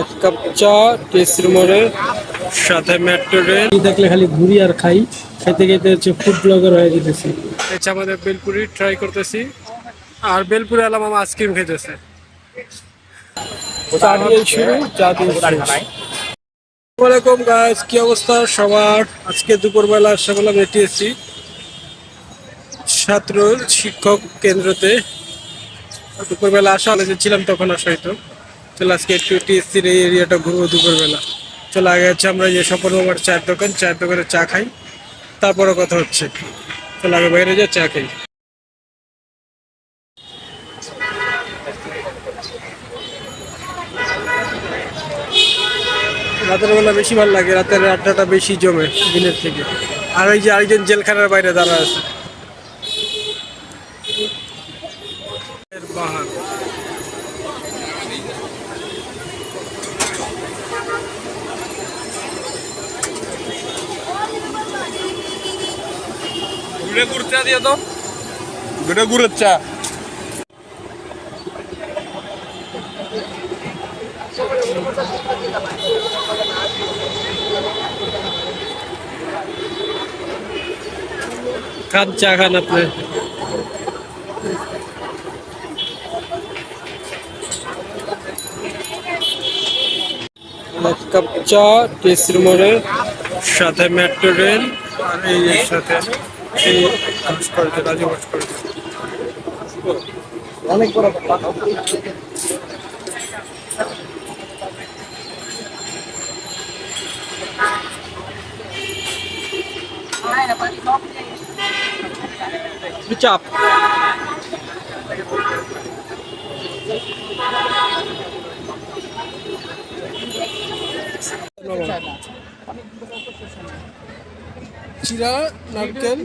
এক কাপ চা টেস্টির মোড়ে সাথে মেট্রো রেল দেখলে খালি ঘুরি আর খাই। খেতে খেতে হচ্ছে ফুড ব্লগার হয়ে যেতেছি। হচ্ছে আমাদের বেলপুরি ট্রাই করতেছি। আর বেলপুরি আলাম আমার আইসক্রিম খেতেছে। চা দিয়ে শুরু চা দিয়ে আসসালামাইকুম গাইস কি অবস্থা সবার? আজকে দুপুরবেলা সকালে এসেছি ছাত্র শিক্ষক কেন্দ্রতে। দুপুরবেলা আসা হলে ছিলাম তখন আসা হয়তো আজকে একটু টিএসসির এই এরিয়াটা ঘুরবো দুপুরবেলা। চলো, আগে হচ্ছে আমরা যে স্বপন মামার চায়ের দোকান, চায়ের দোকানে চা খাই। তারপরে কথা হচ্ছে। চলো, আগে বাইরে যা চা খাই। রাতের বেলা বেশি ভালো লাগে, রাতের আড্ডাটা বেশি জমে দিনের থেকে। আর ওই যে আরেকজন জেলখানার বাইরে দাঁড়া আছে। বাহার। গুড়ে গুড় চা দিয়ে তো গুড়ে গুড়ের চা খান চা খান আপনি। এক কাপ চা টেস্টির মোড়ে সাথে মেট্রো রেল আর এই সাথে এই কাজ করেছে রাজু কাজ করেছে চাপ চিরা নারকেল।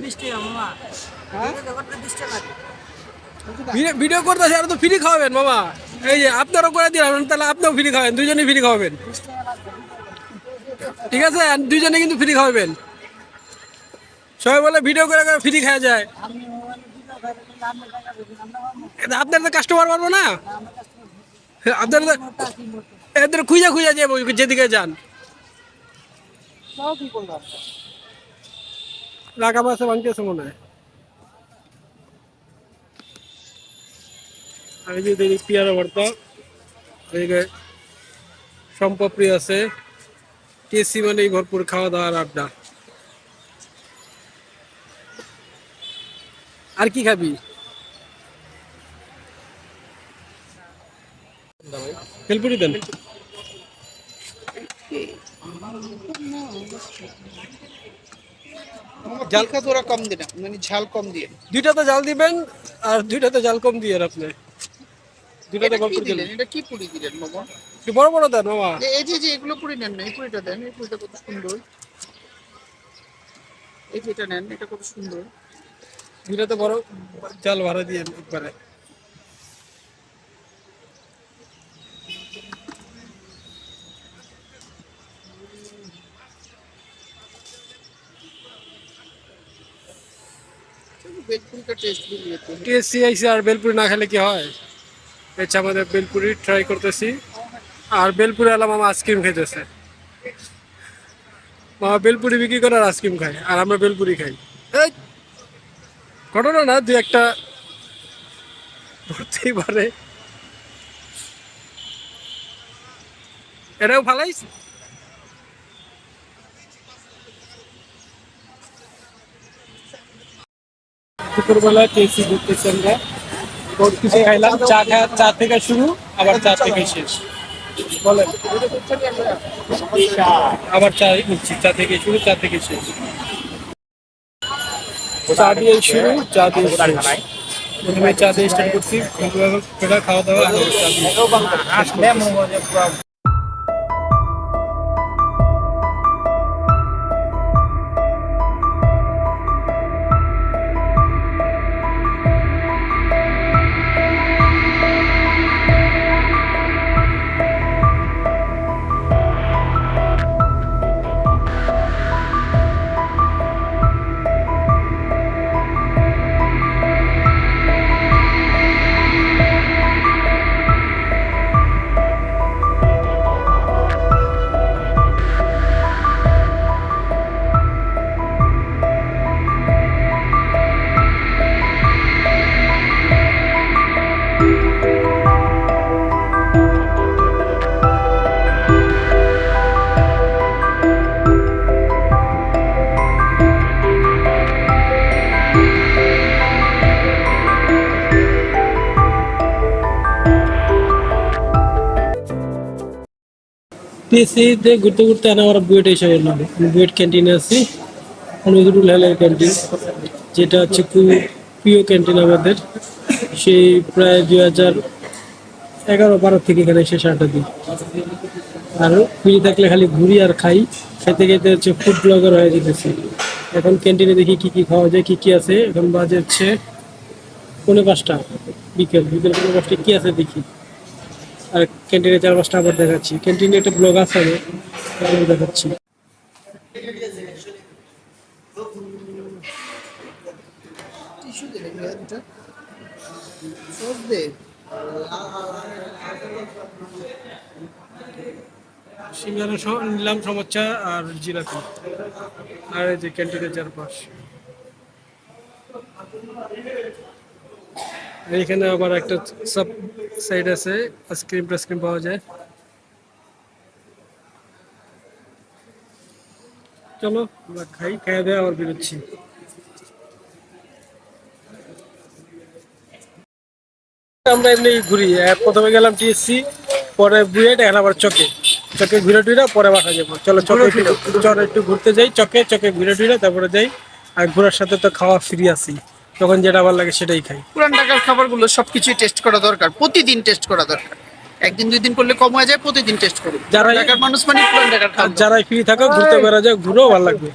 ভিডিও- ভিডিও করতেছে আর তো ফ্রি খাওয়াবেন, মামা। এই যে, আপনারও করে দিলাম, তাহলে আপনিও ফ্রি খাওয়াবেন, দুজনেই ফ্রি খাওয়াবেন। ঠিক আছে? দুজনে কিন্তু ফ্রি খাওয়াবেন। সবাই বলে ভিডিও করে করে ফ্রি খাওয়া যায়। আপনার তো কাস্টমার পারব না? আপনার তো এদের খুঁজে খুঁজে যেদিকে যান। রাখা মাসে ভাঙতেছে মনে হয়। আমি যে দেখি পিয়ারা ভর্তা এদিকে আছে টেসি মানেই ভরপুর খাওয়া দাওয়ার আড্ডা। আর কি খাবি? ফেলপুরি দেন। জালকা তোরা কম দিন মানে ঝাল কম দিয়ে দুইটাতে জাল দিবেন আর দুইটাতে জাল কম দিয়ে আপনি দুইটাতে গল্প দিলেন। দিলেন? এটা কি পুরি দিলেন মামা? একটু বড় বড় দেন বাবা এই যে যে এগুলো পুরি নেন না এই পুরিটা দেন এই পুরিটা কত সুন্দর। এই যে এটা নেন এটা কত সুন্দর। দুইটাতে বড় জাল ভাড়া দিয়ে একবারে। বেলপুরিটা টেস্ট भी लेते हैं টিএসসি আইসি আর বেলপুরি না খেলে কি হয় হচ্ছে আমাদের বেলপুরি ট্রাই করতেছি আর বেলপুরি আলাম আমার আইসক্রিম খাইতেছে মামা বেলপুরি বিক্রি করে আর আইসক্রিম খায় আর আমরা বেলপুরি খাই এই ঘটনা না দু একটা ধরতেই পারে এটাও ফালাইস দুপুরবেলা টেসি ঘুরতেছি আমরা। কিছু খাইলাম? চা খা, চা থেকে শুরু, আবার চা থেকে শেষ। বলেন। আবার চা নিচ্ছি, চা থেকে শুরু, চা থেকে শেষ। চা দিয়ে শুরু, চা দিয়ে প্রথমে চা দিয়ে স্টার্ট করছি। খাওয়া খাওয়া দাওয়া চা টিএসসিতে ঘুরতে ঘুরতে আনা আমরা বুয়েট এসে আমি বুয়েট ক্যান্টিনে আছি। নজরুল হেলের ক্যান্টিন, যেটা হচ্ছে খুব প্রিয় ক্যান্টিন আমাদের। সেই প্রায় দুই হাজার এগারো বারো থেকে এখানে এসে সারটা দিই আর ফ্রি থাকলে খালি ঘুরি আর খাই। খেতে খেতে হচ্ছে ফুড ব্লগার হয়ে যেতেছি। এখন ক্যান্টিনে দেখি কি কি খাওয়া যায়, কি কি আছে। এখন বাজে হচ্ছে পৌনে পাঁচটা। বিকেল বিকেল পৌনে পাঁচটা কী আছে দেখি। আর ক্যান্টিনে চার পাঁচটা আবার দেখাচ্ছি। ক্যান্টিনে একটা ব্লগ আছে দেখাচ্ছি। সিঙ্গারা সহ নিলাম সমস্যা আর জিলাপি। আর এই যে ক্যান্টিনের চারপাশ। এখানে আবার একটা সব সাইড আছে আইসক্রিম টাইসক্রিম পাওয়া যায়। চলো আমরা খাই খাই দেয় আবার বেরোচ্ছি। আমরা এমনি ঘুরি প্রথমে গেলাম টিএসসি পরে বুয়েট এখন আবার চকে। চকে ঘুরে টুরে পরে বাসা যাব। চলো চকে চলো একটু ঘুরতে যাই চকে চকে ঘুরে টুরে তারপরে যাই। আর ঘোরার সাথে তো খাওয়া ফ্রি আছি তখন যেটা ভালো লাগে সেটাই খাই। পুরান ঢাকার খাবারগুলো সবকিছুই টেস্ট করা দরকার প্রতিদিন টেস্ট করা দরকার। একদিন দুই দিন করলে কম হয়ে যায় প্রতিদিন টেস্ট করুন। যারা- ঢাকার মানুষ মানে পুরান ঢাকার খাবার যারা ফ্রি থাকো ঘুরতে বেড়া যায় ঘুরেও ভালো লাগবে।